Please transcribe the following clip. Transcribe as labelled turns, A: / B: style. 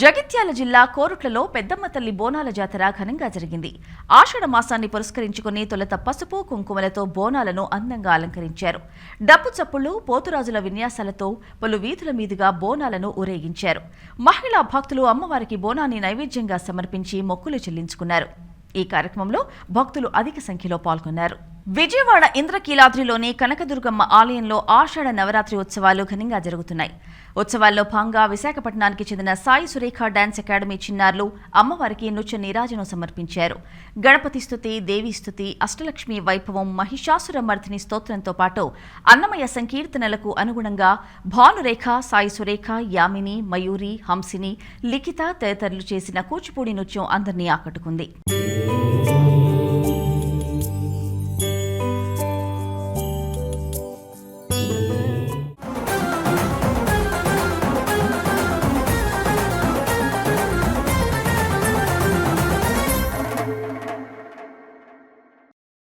A: జగిత్యాల జిల్లా కోరుట్లలో పెద్దమ్మ తల్లి బోనాల జాతర ఘనంగా జరిగింది. ఆషాఢ మాసాన్ని పురస్కరించుకుని తొలుత పసుపు కుంకుమలతో బోనాలను అందంగా అలంకరించారు. డప్పు చప్పుళ్ళు పోతురాజుల విన్యాసాలతో పలు వీధుల మీదుగా బోనాలను ఊరేగించారు. మహిళా భక్తులు అమ్మవారికి బోనాన్ని నైవేద్యంగా సమర్పించి మొక్కులు చెల్లించుకున్నారు. ఈ కార్యక్రమంలో భక్తులు అధిక సంఖ్యలో పాల్గొన్నారు. విజయవాడ ఇంద్రకీలాద్రిలోని కనకదుర్గమ్మ ఆలయంలో ఆషాఢ నవరాత్రి ఉత్సవాలు ఘనంగా జరుగుతున్నాయి. ఉత్సవాల్లో భాగంగా విశాఖపట్నానికి చెందిన సాయి సురేఖ డాన్స్ అకాడమీ చిన్నారులు అమ్మవారికి నృత్య నీరాజనం సమర్పించారు. గణపతి స్థుతి దేవీ స్తుతి అష్టలక్ష్మి వైభవం మహిషాసుర మర్దిని స్తోత్రంతో పాటు అన్నమయ్య సంకీర్తనలకు అనుగుణంగా భానురేఖ సాయి సురేఖ యామిని మయూరి హంసిని లిఖిత తదితరులు చేసిన కూచిపూడి నృత్యం అందరినీ ఆకట్టుకుంది. Amen.